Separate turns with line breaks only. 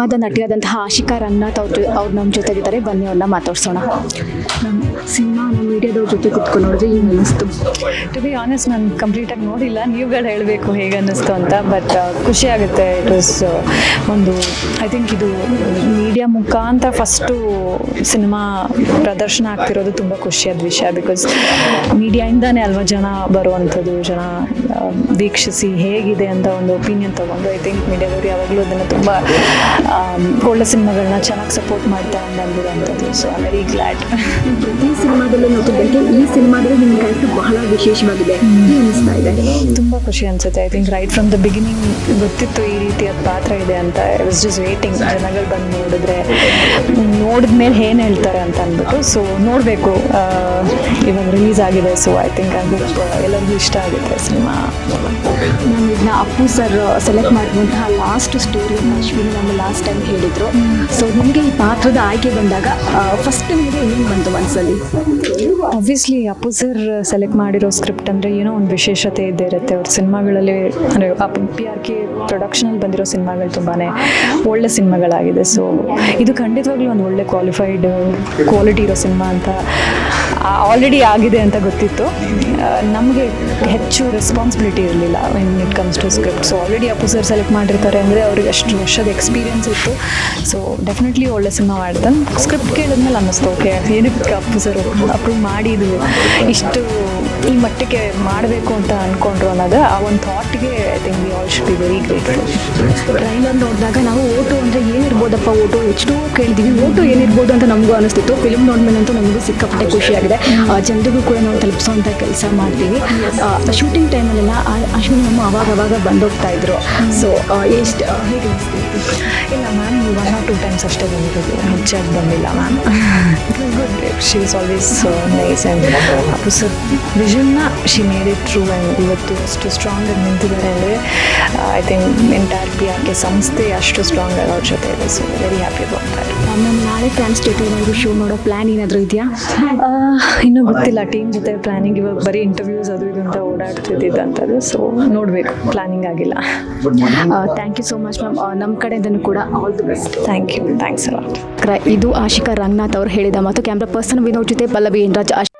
ಮಾದ ನಟಿಯಾದಂತಹ ಆಶಿಕಾ ರಂಗನಾಥ್ ಅವ್ರ ಅವ್ರು ನಮ್ಮ ಜೊತೆಗಿದ್ದಾರೆ. ಬನ್ನಿ ಅವ್ರನ್ನ ಮಾತಾಡ್ಸೋಣ. ನಮ್ಮ ಸಿನಿಮಾ ನಮ್ಮ ಮೀಡಿಯಾದವ್ರ ಜೊತೆ ಕುತ್ಕೊಂಡು ನೋಡಿದ್ರೆ ಏನು ಅನ್ನಿಸ್ತು?
ಟು ಬಿ ಆನೆಸ್ಟ್ ನಾನು ಕಂಪ್ಲೀಟಾಗಿ ನೋಡಿಲ್ಲ. ನೀವುಗಳು ಹೇಳಬೇಕು ಹೇಗೆ ಅನ್ನಿಸ್ತು ಅಂತ. ಬಟ್ ಖುಷಿ ಆಗುತ್ತೆ. ಇಟ್ ವಾಸ್ ಒಂದು ಐ ಥಿಂಕ್ ಇದು ಮೀಡಿಯಾ ಮುಖಾಂತರ ಫಸ್ಟು ಸಿನಿಮಾ ಪ್ರದರ್ಶನ ಆಗ್ತಿರೋದು ತುಂಬ ಖುಷಿಯಾದ ವಿಷಯ. ಬಿಕಾಸ್ ಮೀಡಿಯಾಯಿಂದಾನೇ ಅಲ್ವಾ ಜನ ಬರುವಂಥದ್ದು ಜನ ವೀಕ್ಷಿಸಿ ಹೇಗಿದೆ ಅಂತ ಒಂದು ಒಪಿನಿಯನ್ ತೊಗೊಂಡು ಐ ಥಿಂಕ್ ಮೀಡಿಯಾದವರು ಯಾವಾಗಲೂ ಅದನ್ನು ತುಂಬ ಒಳ್ಳೆ ಸಿನಿಮಾಗಳನ್ನ ಚೆನ್ನಾಗಿ ಸಪೋರ್ಟ್ ಮಾಡ್ತಾ ಬಂದಿರೋಂಥದ್ದು ಸೊ ಐ ವೆರಿ ಗ್ಲಾಡ್
ಪ್ರತಿ ಸಿನಿಮಾದಲ್ಲೂ ನೋಡ್ತಿದ್ದಂಗೆ ಈ ಸಿನಿಮಾದಲ್ಲಿ ನಿಮ್ಮ ಕ್ಯಾರೆಕ್ಟರ್ ಬಹಳ ವಿಶೇಷವಾಗಿದೆ. ಅನಿಸ್ತಾ ಇದೆ?
ತುಂಬ ಖುಷಿ ಅನಿಸುತ್ತೆ. I think right from the beginning ಗೊತ್ತಿತ್ತು ಈ ರೀತಿಯ ಪಾತ್ರ ಇದೆ ಅಂತ. ಐ ವಾಸ್ ಜಸ್ಟ್ ವೇಟಿಂಗ್ ಜನಗಳು ಬಂದು ನೋಡಿದ್ರೆ ನೋಡಿದ ಮೇಲೆ ಏನು ಹೇಳ್ತಾರೆ ಅಂತ ಅಂದ್ಬಿಟ್ಟು ಸೊ ನೋಡಬೇಕು ಇವಾಗ ರಿಲೀಸ್ ಆಗಿದೆ. ಸೊ ಐ ಥಿಂಕ್ ಅದು ಎಲ್ಲರಿಗೂ ಇಷ್ಟ ಆಗುತ್ತೆ ಸಿನಿಮಾ.
ಇದನ್ನ ಅಪ್ಪು ಸರ್ ಸೆಲೆಕ್ಟ್ ಮಾಡುವಂತಹ ಲಾಸ್ಟ್ ಸ್ಟೋರಿ ಅಶ್ವಿನಿ ನಮ್ಮ ಲಾಸ್ಟ್ ಟೈಮ್ ಹೇಳಿದ್ರು. ಸೊ ನಿಮಗೆ ಈ ಪಾತ್ರದ ಆಯ್ಕೆ ಬಂದಾಗ ಫಸ್ಟ್ ನಿಮಗೆ ಏನು ಬಂತು ಮನಸ್ಸಲ್ಲಿ
ಆಬ್ವಿಯಸ್ಲಿ ಅಪ್ಪು ಸರ್ ಸೆಲೆಕ್ಟ್ ಮಾಡಿರೋ ಸ್ಕ್ರಿಪ್ಟ್ ಅಂದರೆ ಏನೋ ಒಂದು ವಿಶೇಷತೆ ಇದ್ದೇ ಇರುತ್ತೆ. ಅವ್ರ ಸಿನಿಮಾಗಳಲ್ಲಿ, ಅಂದರೆ ಪಿ ಆರ್ ಕೆ ಪ್ರೊಡಕ್ಷನಲ್ಲಿ ಬಂದಿರೋ ಸಿನಿಮಾಗಳು ತುಂಬಾ ಒಳ್ಳೆ ಸಿನಿಮಾಗಳಾಗಿದೆ. ಸೊ ಇದು ಖಂಡಿತವಾಗ್ಲೂ ಒಂದು ಒಳ್ಳೆ ಕ್ವಾಲಿಫೈಡ್ ಕ್ವಾಲಿಟಿ ಇರೋ ಸಿನಿಮಾ ಅಂತ ಆಲ್ರೆಡಿ ಆಗಿದೆ ಅಂತ ಗೊತ್ತಿತ್ತು. ನಮಗೆ ಹೆಚ್ಚು ರೆಸ್ಪಾನ್ಸಿಬಿಲಿಟಿ ಇರಲಿಲ್ಲ it comes to script so already ಅಪೋಸರ್ sir select ಮಾಡಿರ್ತಾರೆ ಅಂದರೆ ಅವ್ರಿಗೆ ಅಷ್ಟು ವರ್ಷದ ಎಕ್ಸ್ಪೀರಿಯನ್ಸ್ ಇತ್ತು. ಸೊ ಡೆಫಿನೆಟ್ಲಿ ಒಳ್ಳೆ ಸಿನಿಮಾ ಮಾಡ್ತಾನೆ. ಸ್ಕ್ರಿಪ್ಟ್ ಕೇಳಿದ್ಮೇಲೆ ಅನ್ನಿಸ್ತು ಓಕೆ ಏನಕ್ಕೆ ಅಪ್ಪು ಸರ್ ಅಪ್ರೂವ್ ಮಾಡಿ ಇದು ಇಷ್ಟು ಈ ಮಟ್ಟಕ್ಕೆ ಮಾಡಬೇಕು ಅಂತ ಅಂದ್ಕೊಂಡ್ರು ಅನ್ನೋದು ಆ ಒಂದು ಥಾಟ್ಗೆ I think we all should be very grateful
trailer ನೋಡಿದಾಗ ನಾವು ಓಟು ಅಂದರೆ ಏನಿರ್ಬೋದಪ್ಪ ಓಟು? ಎಷ್ಟು ಕೇಳಿದೀವಿ, ಓಟು ಏನಿರ್ಬೋದು ಅಂತ ನಮಗೂ ಅನಿಸ್ತಿತ್ತು ಫಿಲ್ಮ್ ನೋಡ್ಮೇಲಂತೂ ನಮಗೂ ಸಿಕ್ಕಾಪಟ್ಟೆ ಖುಷಿಯಾಗಿದೆ ಜನರಿಗೂ ಕೂಡ ನಾವು ತಲುಪಿಸೋಂಥ ಕೆಲಸ ಮಾಡ್ತೀವಿ. ಶೂಟಿಂಗ್ ಟೈಮಲ್ಲೆಲ್ಲ ಅಶ್ವಿನಿ ನಮ್ಮ ಅವಾಗ ಅವಾಗ ಬಂದೋಗ್ತಾ ಇದ್ರು. ಸೊ ಎಷ್ಟು ಹೇಗೆ
ಇಲ್ಲ ma'am one or two times ಅಷ್ಟೇ ಬಂದಿರೋದು. ಹೆಚ್ಚಾಗಿ ಬಂದಿಲ್ಲ ma'am good she is always nice and Appu sir ವಿಷನ್ನ she made it true and ಇವತ್ತು ಅಷ್ಟು ಸ್ಟ್ರಾಂಗ್ ಆಗಿ ನಿಂತಿದ್ದಾರೆ ಅಂದರೆ I think entire P R K ಸಂಸ್ಥೆ ಅಷ್ಟು ಸ್ಟ್ರಾಂಗ್ ಆಗಿ ಅವ್ರ ಜೊತೆ ಇದೆ. So very happy about ma'am
ನಮ್ಮ ನಾಳೆ ಫ್ಯಾನ್ಸ್ ಜೊತೆ ಏನಾದರೂ ಶೋ ನೋಡೋ ಪ್ಲ್ಯಾನ್ ಏನಾದರೂ ಇದೆಯಾ?
ಇನ್ನೂ ಗೊತ್ತಿಲ್ಲ. ಟೀಮ್ ಜೊತೆ ಪ್ಲ್ಯಾನಿಂಗ್ ಇವಾಗ ಬರೀ ಇಂಟರ್ವ್ಯೂಸ್ ಅದು ಇದು ಅಂತ ಓಡಾಡ್ತಿದ್ದಂಥದ್ದು ಸೊ ನೋಡಬೇಕು. ಪ್ಲ್ಯಾನಿಂಗ್ ಆಗಿಲ್ಲ.
Thank you so much ma'am ನಮ್ಮ ಕಡೆಯಿಂದನೂ ಕೂಡ all the best
thank you thanks
ಇದು ಆಶಿಕಾ ರಂಗನಾಥ್ ಅವರು ಹೇಳಿದ ಮತ್ತು ಕ್ಯಾಮ್ರಾ ಪರ್ಸನ್ ವಿನೋದ್ ಜೊತೆ ಪಲ್ಲವಿ ರಾಜ್